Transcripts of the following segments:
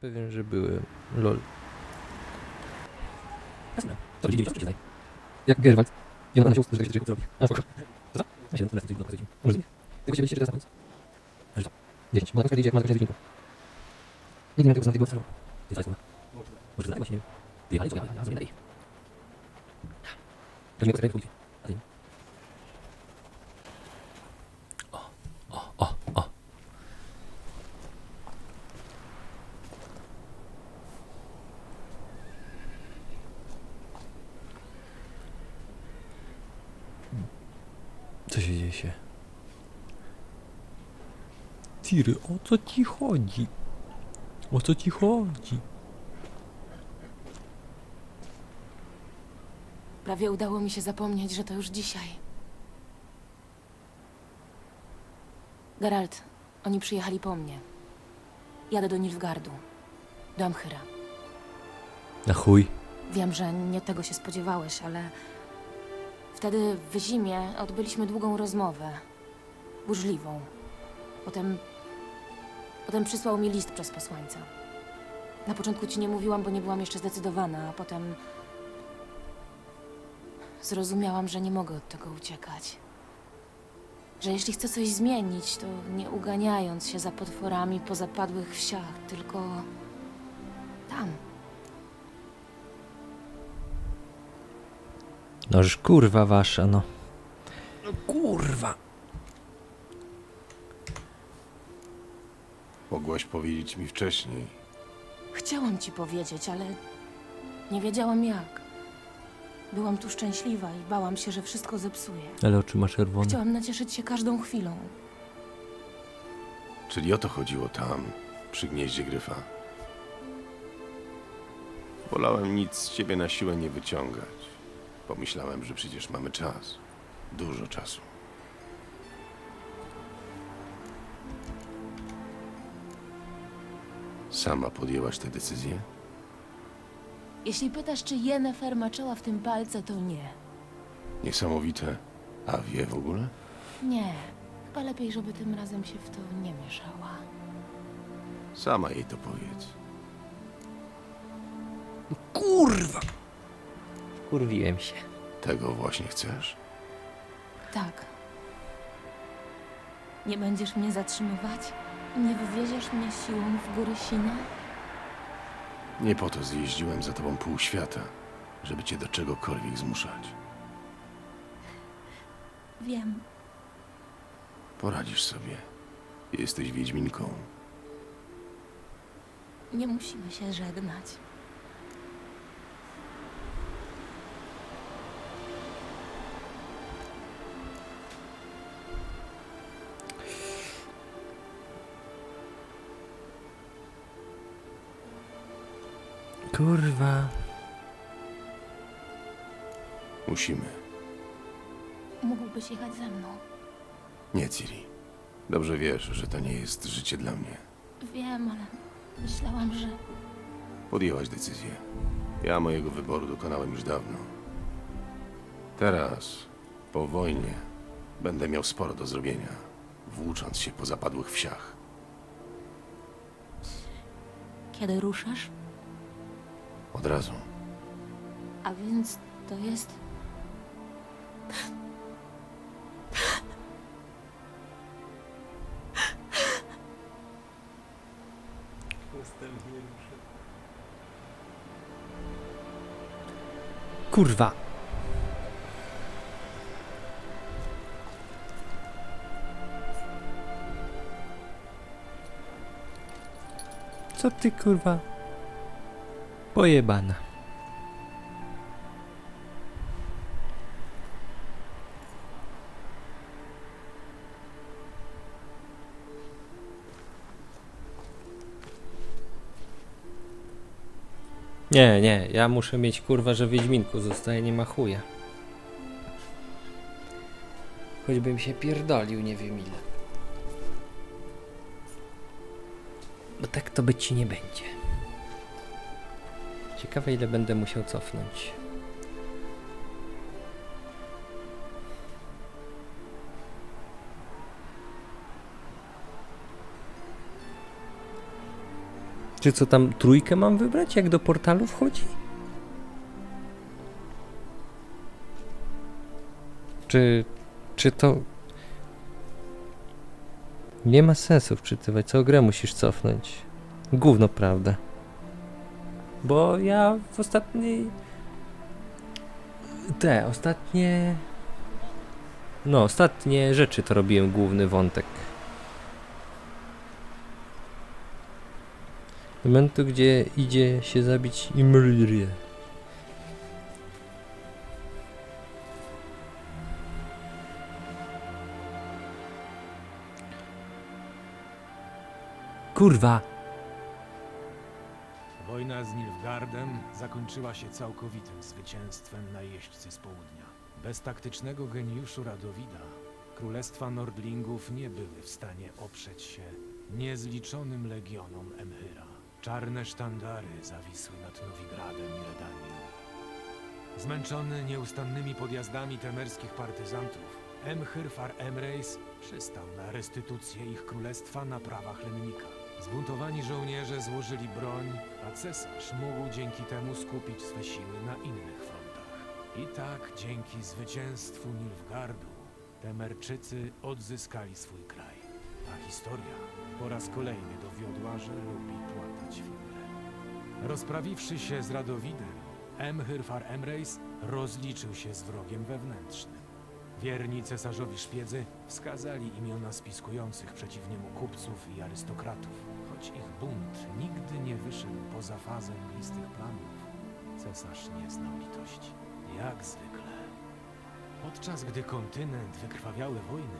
pewien, że byłem. Lol. Jasne. Co będzie dziewięć, co Jak Gerwald. Nie ma na się ust, że coś zrobi. A spoko. Co? A 7 lecę, coś Może nie. Tylko się będziecie teraz na koniec. Ale co? 10. Ma na końcu idzie, ma na końcu idzie nie miałem tego znanego celu. Ty co jest Może dalej właśnie nie wiem. Wyjechali, co ja, ja zrobię dalej. Weźmy go pójdzie. A ty nie. O, o, o. Co się? Tiry, o co ci chodzi? O co ci chodzi? Prawie udało mi się zapomnieć, że to już dzisiaj. Geralt, oni przyjechali po mnie. Jadę do Nilfgardu. Do Amchyra. Na chuj. Wiem, że nie tego się spodziewałeś, ale wtedy w zimie odbyliśmy długą rozmowę. Burzliwą. Potem. Potem przysłał mi list przez posłańca. Na początku ci nie mówiłam, bo nie byłam jeszcze zdecydowana, a potem. Zrozumiałam, że nie mogę od tego uciekać. Że jeśli chcę coś zmienić, to nie uganiając się za potworami po zapadłych wsiach, tylko tam. Noż kurwa wasza, no. No kurwa. Mogłaś powiedzieć mi wcześniej. Chciałam ci powiedzieć, ale nie wiedziałam jak. Byłam tu szczęśliwa i bałam się, że wszystko zepsuję. Ale oczy ma czerwone. Chciałam nacieszyć się każdą chwilą. Czyli o to chodziło tam, przy gnieździe gryfa. Wolałem nic z ciebie na siłę nie wyciągać. Pomyślałem, że przecież mamy czas. Dużo czasu. Sama podjęłaś tę decyzję? Jeśli pytasz, czy Jennefer maczała w tym palce, to nie. Niesamowite. A wie w ogóle? Nie. Chyba lepiej, żeby tym razem się w to nie mieszała. Sama jej to powiedz. Kurwa! Kurwiłem się. Tego właśnie chcesz? Tak. Nie będziesz mnie zatrzymywać? Nie wywieziesz mnie siłą w góry Sina? Nie po to zjeździłem za tobą pół świata, żeby cię do czegokolwiek zmuszać. Wiem. Poradzisz sobie. Jesteś Wiedźminką. Nie musimy się żegnać. Kurwa. Musimy. Mógłbyś jechać ze mną. Nie, Ciri. Dobrze wiesz, że to nie jest życie dla mnie. Wiem, ale myślałam, że... Podjęłaś decyzję. Ja mojego wyboru dokonałem już dawno. Teraz, po wojnie, będę miał sporo do zrobienia, włócząc się po zapadłych wsiach. Kiedy ruszasz? Od razu. A więc to jest... Kurwa. Co ty kurwa? Pojebana. Nie, nie, ja muszę mieć kurwa, że w Wiedźminku zostaje, nie ma chuja. Choćbym się pierdolił, nie wiem ile. Bo tak to być nie będzie. Ciekawe ile będę musiał cofnąć. Czy co tam, trójkę mam wybrać, jak do portalu wchodzi? Czy, czy to... Nie ma sensu wczytywać, co grę musisz cofnąć. Gówno prawda. Bo ja w ostatniej... Te, ostatnie... No, ostatnie rzeczy to robiłem główny wątek. Momentu, gdzie idzie się zabić Imrię. Kurwa! Nilfgaardem zakończyła się całkowitym zwycięstwem najeźdźcy z południa. Bez taktycznego geniuszu Radowida królestwa Nordlingów nie były w stanie oprzeć się niezliczonym legionom Emhyra. Czarne sztandary zawisły nad Nowigradem i Redanią. Zmęczony nieustannymi podjazdami temerskich partyzantów, Emhyr Far Emreis przystał na restytucję ich królestwa na prawach lennika. Zbuntowani żołnierze złożyli broń, a cesarz mógł dzięki temu skupić swe siły na innych frontach. I tak dzięki zwycięstwu Nilfgardu Temerczycy odzyskali swój kraj. A historia po raz kolejny dowiodła, że lubi płatać figle. Rozprawiwszy się z Radowidem, Emhyr Far Emreis rozliczył się z wrogiem wewnętrznym. Wierni cesarzowi szpiedzy wskazali imiona spiskujących przeciw niemu kupców i arystokratów. Choć ich bunt nigdy nie wyszedł poza fazę mglistych planów, cesarz nie znał litości. Jak zwykle. Podczas gdy kontynent wykrwawiały wojny,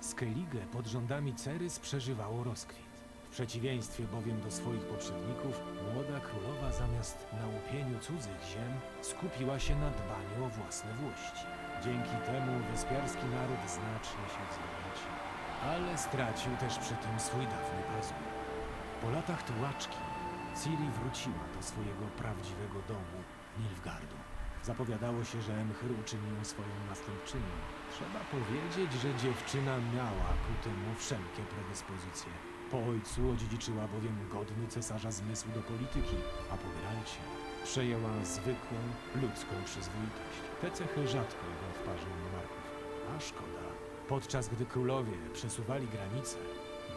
Skellige pod rządami Cerys przeżywało rozkwit. W przeciwieństwie bowiem do swoich poprzedników, młoda królowa zamiast na łupieniu cudzych ziem skupiła się na dbaniu o własne włości. Dzięki temu wyspiarski naród znacznie się wzbogacił, ale stracił też przy tym swój dawny rozum. Po latach tułaczki Ciri wróciła do swojego prawdziwego domu, Nilfgardu. Zapowiadało się, że Emhyr uczyni ją swoją następczynią. Trzeba powiedzieć, że dziewczyna miała ku temu wszelkie predyspozycje. Po ojcu odziedziczyła bowiem godny cesarza zmysł do polityki, a po Geralcie przejęła zwykłą, ludzką przyzwoitość. Te cechy rzadko idą w parze monarchów. A szkoda. Podczas gdy królowie przesuwali granice,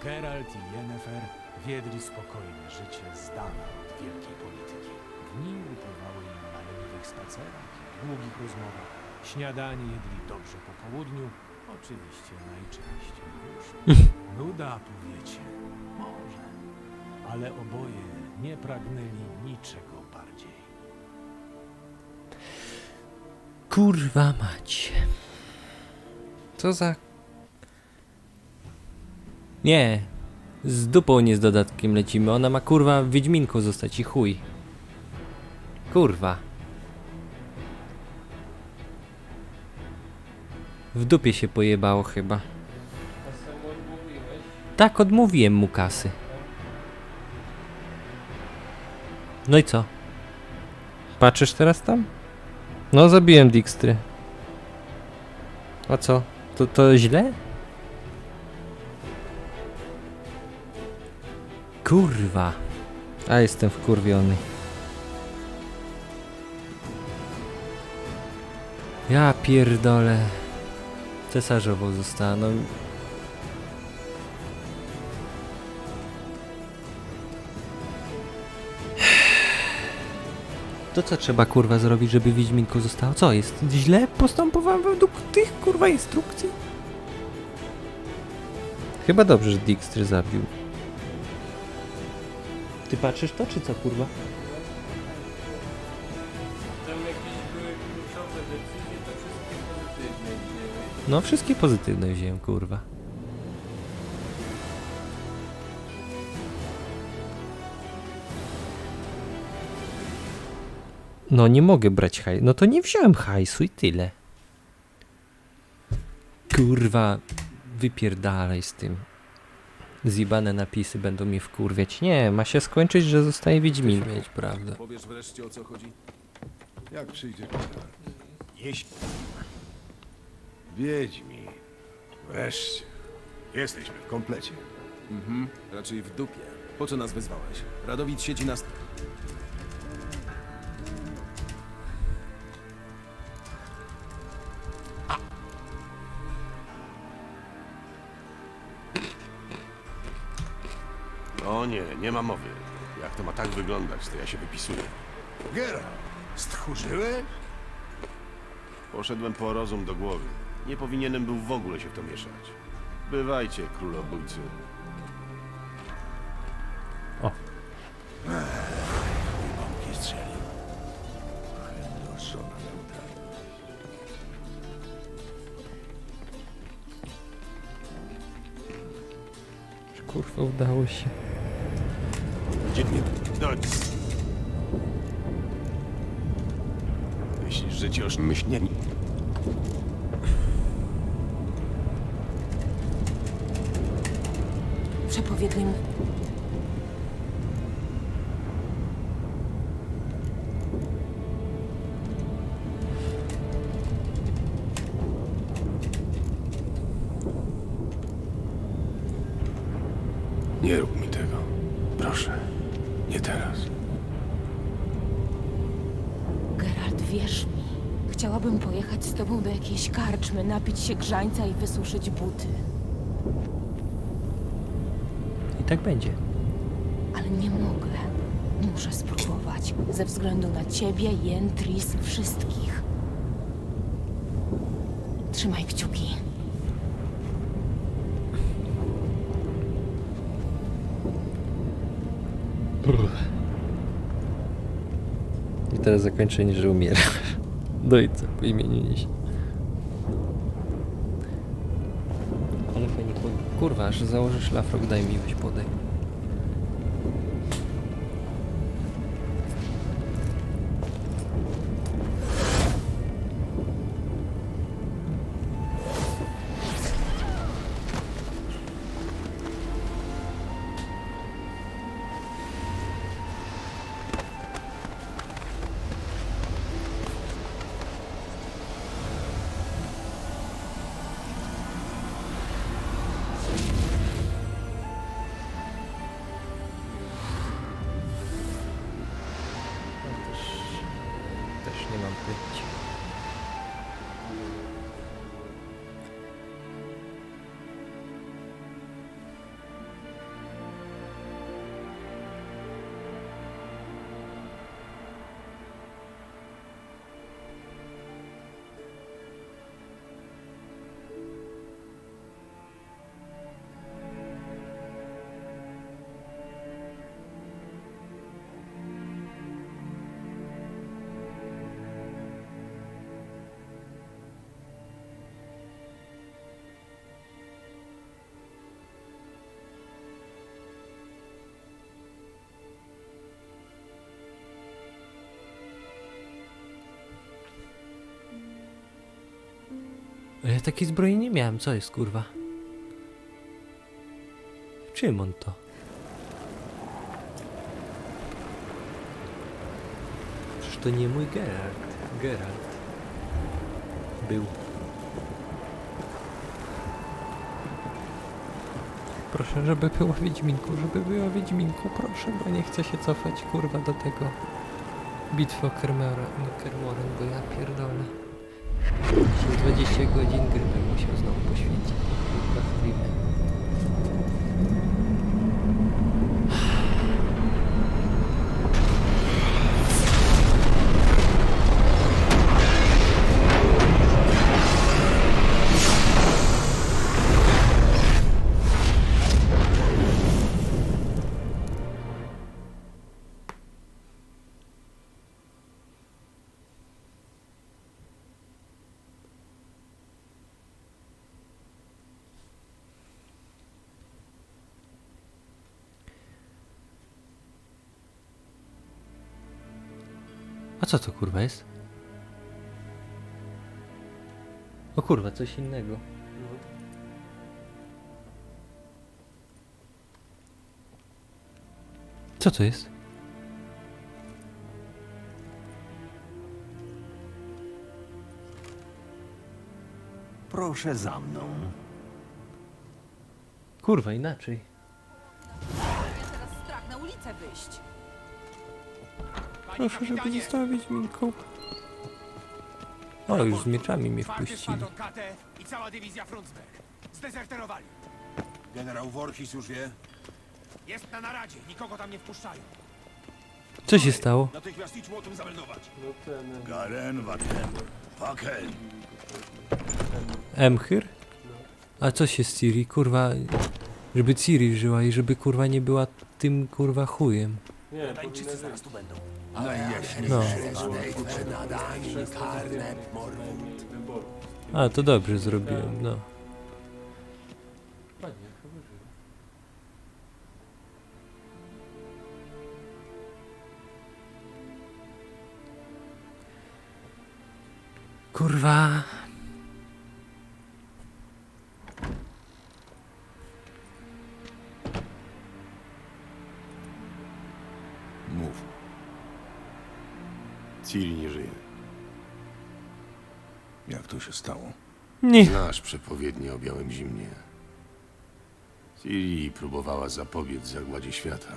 Geralt i Yennefer wiedli spokojne życie z dala od wielkiej polityki. Dni upływały im na leniwych spacerach i długich rozmowach. Śniadanie jedli dobrze po południu, oczywiście najczęściej łóżku. Nuda, powiecie, może, ale oboje nie pragnęli niczego Kurwa mać. Co za... Nie. Z dupą nie z dodatkiem lecimy. Ona ma kurwa Wiedźminką zostać i chuj. Kurwa. W dupie się pojebało chyba. Tak, odmówiłem mu kasy. No i co? Patrzysz teraz tam? No, zabiłem Dijkstry. A co? To, to źle? Kurwa. A jestem wkurwiony. Ja pierdolę. Cesarzowo zostaną. To co trzeba kurwa zrobić, żeby Wiedźminko zostało? Co jest? Źle postępowałem według tych kurwa instrukcji? Chyba dobrze, że Dijkstry zabił. Ty patrzysz to, czy co kurwa? Tam jakieś były kluczowe decyzje, to wszystkie pozytywne wzięły. No wszystkie pozytywne wziąłem kurwa. No nie mogę brać hajsu. No to nie wziąłem hajsu i tyle. Kurwa, wypierdalaj z tym. Zjebane napisy będą mnie wkurwiać. Nie, ma się skończyć, że zostaje Wiedźmin. mieć prawdę. Powiesz wreszcie o co chodzi? Jak przyjdzie czas? Jeśli Wiedźmi. Wreszcie. Jesteśmy w komplecie. Mhm, raczej w dupie. Po co nas wezwałeś? Radowid siedzi na... st- nie, ma mowy. Jak to ma tak wyglądać, to ja się wypisuję. Geralt, stchórzyłeś? Poszedłem po rozum do głowy. Nie powinienem był w ogóle się w to mieszać. Bywajcie, królobójcy. Mu... Nie rób mi tego. Proszę. Nie teraz. Geralt, wierz mi. Chciałabym pojechać z tobą do jakiejś karczmy, napić się grzańca i wysuszyć buty. Tak będzie. Ale nie mogę. Muszę spróbować. Ze względu na ciebie, Jen, Tris, wszystkich. Trzymaj kciuki. I teraz zakończenie, że umiera. Ojca po imieniu niesie. Aż założysz szlafrok, daj mi weź. Ja takiej zbroi nie miałem, co jest kurwa? Czym on to? Przecież to nie mój Geralt. Geralt. Był. Proszę, żeby była Wiedźminku, żeby była Wiedźminku, proszę, bo nie chcę się cofać, kurwa, do tego Kermora, no Kermorem, bo ja pierdolę. Przez 20 godzin gry bym musiał znowu poświęcić. A co to kurwa jest? O kurwa, coś innego. Co to jest? Proszę za mną. Kurwa, inaczej. ulicę wyjść. Proszę, żeby została Wiedźminką. O, już z mieczami mnie wpuścili. I cała dywizja Frundsberg. Zdezerterowali. Generał Worchis już wie? Jest na naradzie, nikogo tam nie wpuszczają. Co się stało? Natychmiast idź zameldować. No ten... Garen. Emhyr? A co się z Ciri? Kurwa... Żeby Ciri żyła i żeby kurwa nie była tym kurwa chujem. Nie, powinna zaraz tu będą. No. wyboru. A, to dobrze zrobiłem, no. Ładnie, chyba żyje. Kurwa... Ciri nie żyje. Jak to się stało? Nie. Znasz przepowiednie o białym zimnie. Ciri próbowała zapobiec zagładzie świata.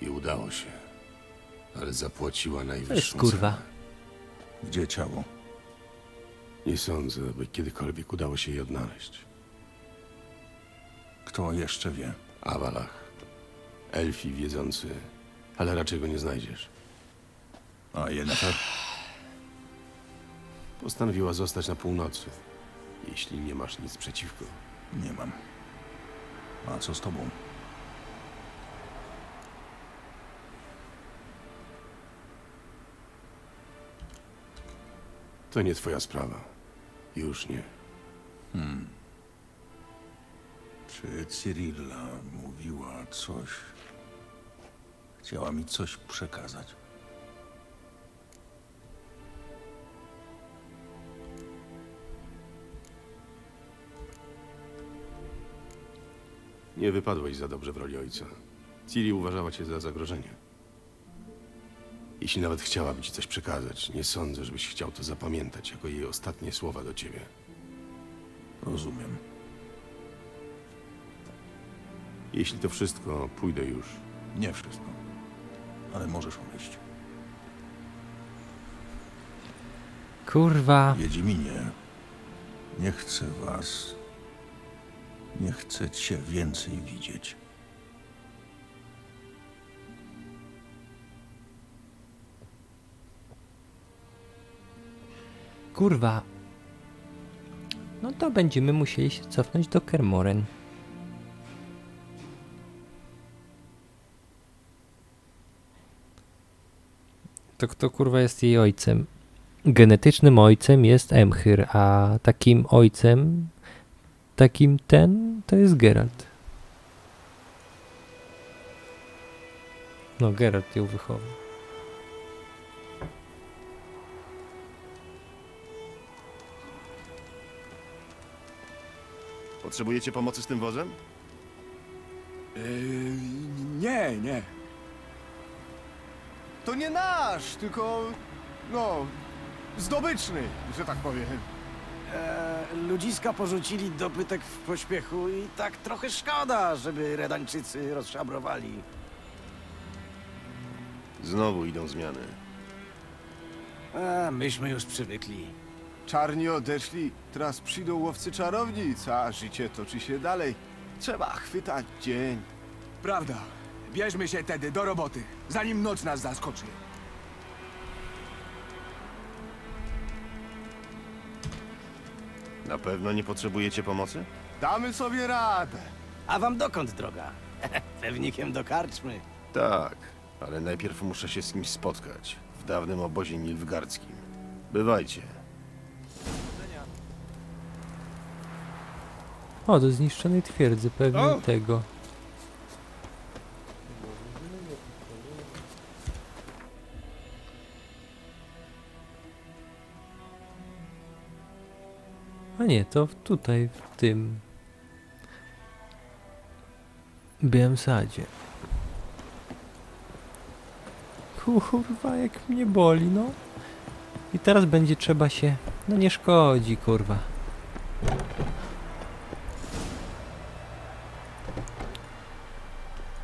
I udało się. Ale zapłaciła To jest najwyższą kurwa. cenę. Gdzie ciało? Nie sądzę, by kiedykolwiek udało się jej odnaleźć. Kto jeszcze wie? Awalach. Elfi wiedzący, ale raczej go nie znajdziesz. A Yennefer? Postanowiła zostać na północy. Jeśli nie masz nic przeciwko. Nie mam. A co z tobą? To nie twoja sprawa. Już nie. Czy Cyrilla mówiła coś? Chciała mi coś przekazać. Nie wypadłeś za dobrze w roli ojca. Ciri uważała cię za zagrożenie. Jeśli nawet chciałaby ci coś przekazać, nie sądzę, żebyś chciał to zapamiętać jako jej ostatnie słowa do ciebie. Rozumiem. Jeśli to wszystko, pójdę już. Nie wszystko. Ale możesz odejść. Kurwa. Wiedźminie, nie chcę was... Nie chcę cię więcej widzieć. Kurwa. No to będziemy musieli się cofnąć do Kermoren. To kto kurwa jest jej ojcem? Genetycznym ojcem jest Emhyr, a takim ojcem, takim ten, to jest Geralt. No, Geralt ją wychował. Potrzebujecie pomocy z tym wozem? nie, nie. To nie nasz, tylko. no. zdobyczny, że tak powiem. E, ludziska porzucili dobytek w pośpiechu i tak trochę szkoda, żeby Redańczycy rozszabrowali. Znowu idą zmiany. E, myśmy już przywykli. Czarni odeszli, teraz przyjdą łowcy czarownic, a życie toczy się dalej. Trzeba chwytać dzień. Prawda. Bierzmy się tedy do roboty, zanim noc nas zaskoczy. Na pewno nie potrzebujecie pomocy? Damy sobie radę. A wam dokąd droga? Pewnikiem do karczmy. Tak, ale najpierw muszę się z kimś spotkać. W dawnym obozie nilfgardzkim. Bywajcie. O, do zniszczonej twierdzy, pewnie tego. Nie, to w- tutaj, w tym... Białym sadzie. Kurwa, jak mnie boli, no. I teraz będzie trzeba się... No nie szkodzi, kurwa.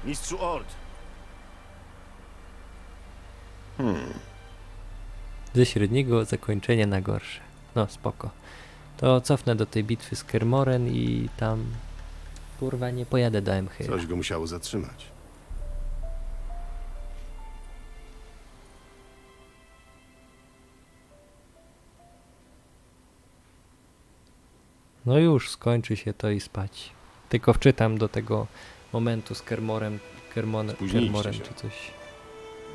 Mistrzu Ord, Hmm. Ze średniego zakończenia na gorsze. No spoko. To cofnę do tej bitwy z Kermoren i tam... Kurwa, nie pojadę do Emchyr. Coś go musiało zatrzymać. No już, skończy się to i spać. Tylko wczytam do tego momentu z Kermorem, Kermon, Spóźniliście Kermorem się. czy coś.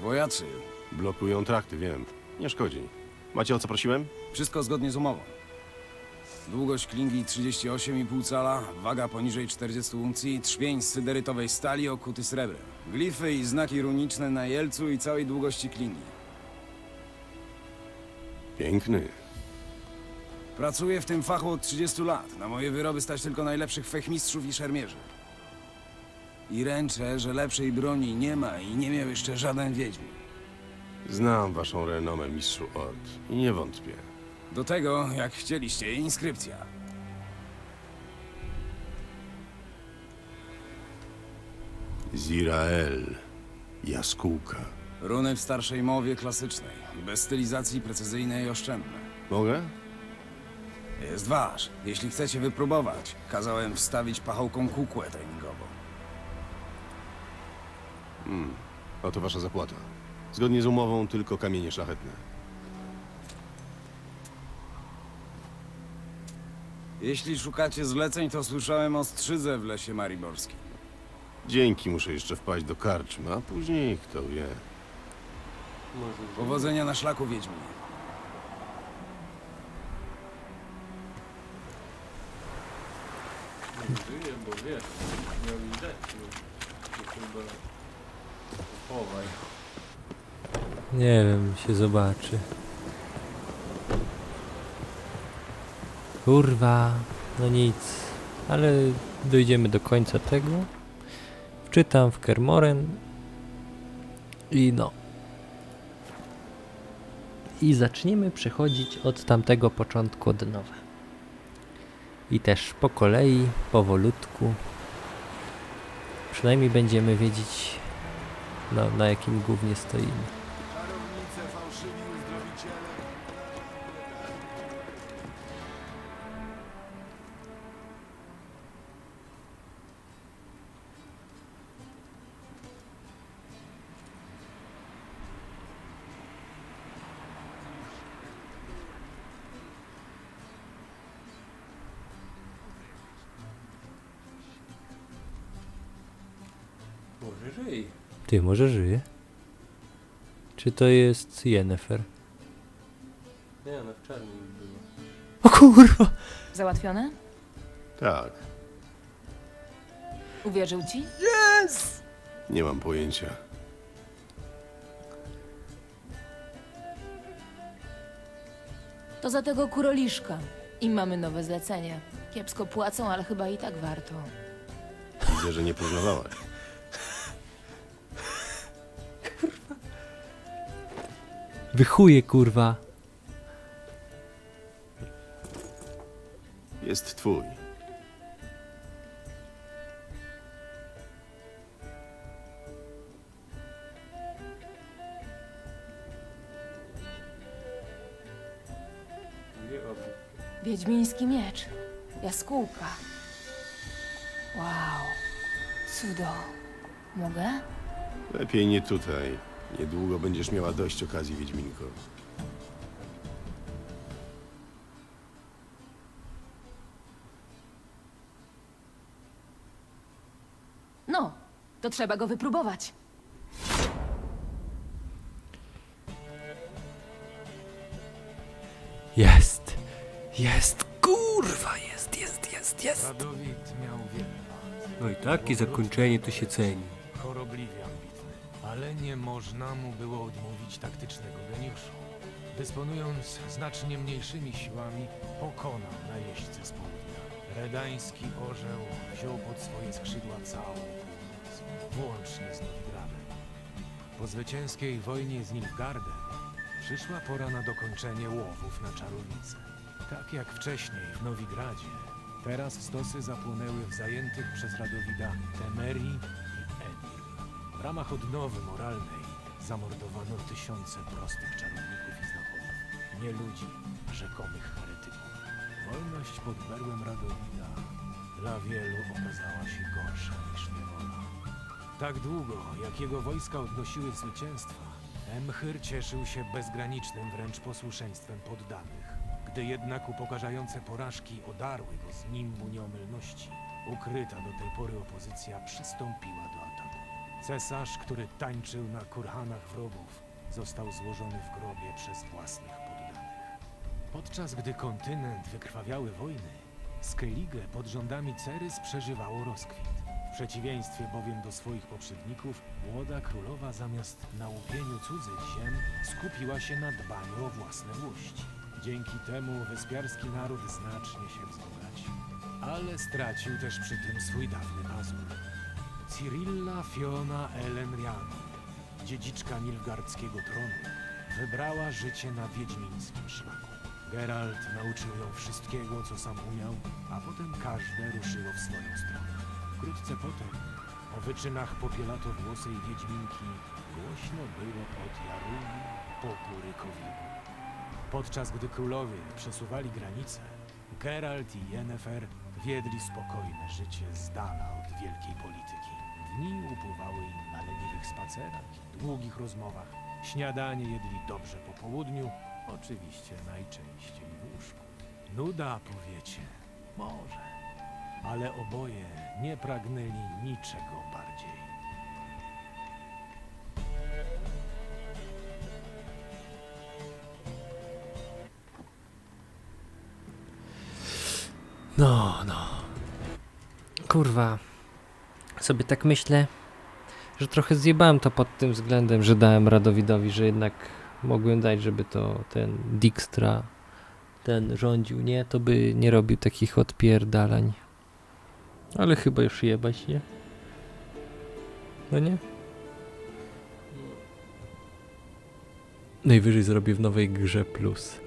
Wojacy, Blokują trakty, wiem. Nie szkodzi. Macie o co prosiłem? wszystko zgodnie z umową. Długość klingi 38,5 cala, waga poniżej 40 uncji, trzpień z syderytowej stali okuty srebrem. Glify i znaki runiczne na jelcu i całej długości klingi. Piękny. Pracuję w tym fachu od 30 lat. Na moje wyroby stać tylko najlepszych fechmistrzów i szermierzy. I ręczę, że lepszej broni nie ma i nie miał jeszcze żaden wiedźmin. Znam waszą renomę, mistrzu Ord. I nie wątpię. Do tego, jak chcieliście, inskrypcja. Zirael. Jaskółka. Runy w starszej mowie klasycznej, bez stylizacji precyzyjnej i oszczędnej. Mogę? Jest wasz. Jeśli chcecie wypróbować, kazałem wstawić pachołką kukłę treningową. Hmm. Oto wasza zapłata. Zgodnie z umową tylko kamienie szlachetne. Jeśli szukacie zleceń, to słyszałem o skrzydze w lesie mariborskim. Dzięki muszę jeszcze wpaść do karczmy, a później kto wie. Powodzenia na szlaku, Wiedźminie. Nie żyje, bo wiesz, miał i dać, no. To chyba... Chowaj. Nie wiem, się zobaczy. Kurwa, no nic. Ale dojdziemy do końca tego. Wczytam w Kermoren. I no. I zaczniemy przechodzić od tamtego początku od nowa. I też po kolei, powolutku. Przynajmniej będziemy wiedzieć, no, na jakim głównie stoimy. Ty, może żyje? Czy to jest Yennefer? Nie, ona w czarnym była. O kurwa! Załatwione? Tak, Uwierzył ci? nie mam pojęcia. To za tego kuroliszka. I mamy nowe zlecenie. Kiepsko płacą, ale chyba i tak warto. Widzę, że nie próżnowałaś. Wychuje kurwa! Jest twój. Wiedźmiński miecz. Jaskółka. Wow. Cudo. Mogę? Lepiej nie tutaj. Niedługo będziesz miała dość okazji, Wiedźminko. No, to trzeba go wypróbować. Jest! Jest! Kurwa! Jest, jest, jest, jest! Radowid miał wiele lat. No i takie zakończenie to się ceni. Ale nie można mu było odmówić taktycznego geniuszu. Dysponując znacznie mniejszymi siłami, pokonał najeźdźcę z południa. Redański orzeł wziął pod swoje skrzydła całą włącznie z Nowigradem. Po zwycięskiej wojnie z Nilfgaardem przyszła pora na dokończenie łowów na czarownicę. Tak jak wcześniej w Nowigradzie, teraz stosy zapłonęły w zajętych przez Radowida Temerii. W ramach odnowy moralnej zamordowano tysiące prostych czarowników i znachodów. Nie ludzi, rzekomych heretyków. Wolność pod berłem Radowida dla wielu okazała się gorsza niż niewola. Tak długo, jak jego wojska odnosiły zwycięstwa, Emchyr cieszył się bezgranicznym wręcz posłuszeństwem poddanych. Gdy jednak upokarzające porażki odarły go z nimbu nieomylności, ukryta do tej pory opozycja przystąpiła do. Cesarz, który tańczył na kurhanach wrogów, został złożony w grobie przez własnych poddanych. Podczas gdy kontynent wykrwawiały wojny, Skellige pod rządami Cerys przeżywało rozkwit. W przeciwieństwie bowiem do swoich poprzedników, młoda królowa zamiast na łupieniu cudzych ziem skupiła się na dbaniu o własne włości. Dzięki temu wyspiarski naród znacznie się wzbogacił. Ale stracił też przy tym swój dawny pazur. Cyrilla Fiona Ellenriano, dziedziczka nilfgaardzkiego tronu, wybrała życie na wiedźmińskim szlaku. Geralt nauczył ją wszystkiego, co sam umiał, a potem każde ruszyło w swoją stronę. Wkrótce potem, o wyczynach popielatowłosej wiedźminki, głośno było od Jaruli po góry Kowiru. Podczas gdy królowie przesuwali granice, Geralt i Yennefer wiedli spokojne życie z dala od wielkiej polityki. Dni upływały im na leniwych spacerach i długich rozmowach. Śniadanie jedli dobrze po południu, oczywiście najczęściej w łóżku. Nuda, powiecie, może, ale oboje nie pragnęli niczego bardziej. No, no. Kurwa. Sobie tak myślę, że trochę zjebałem to pod tym względem, że dałem Radowidowi, że jednak mogłem dać, żeby to ten Dijkstra ten rządził, nie? To by nie robił takich odpierdalań. Ale chyba już jebać, nie? No nie? Najwyżej zrobię w nowej grze plus.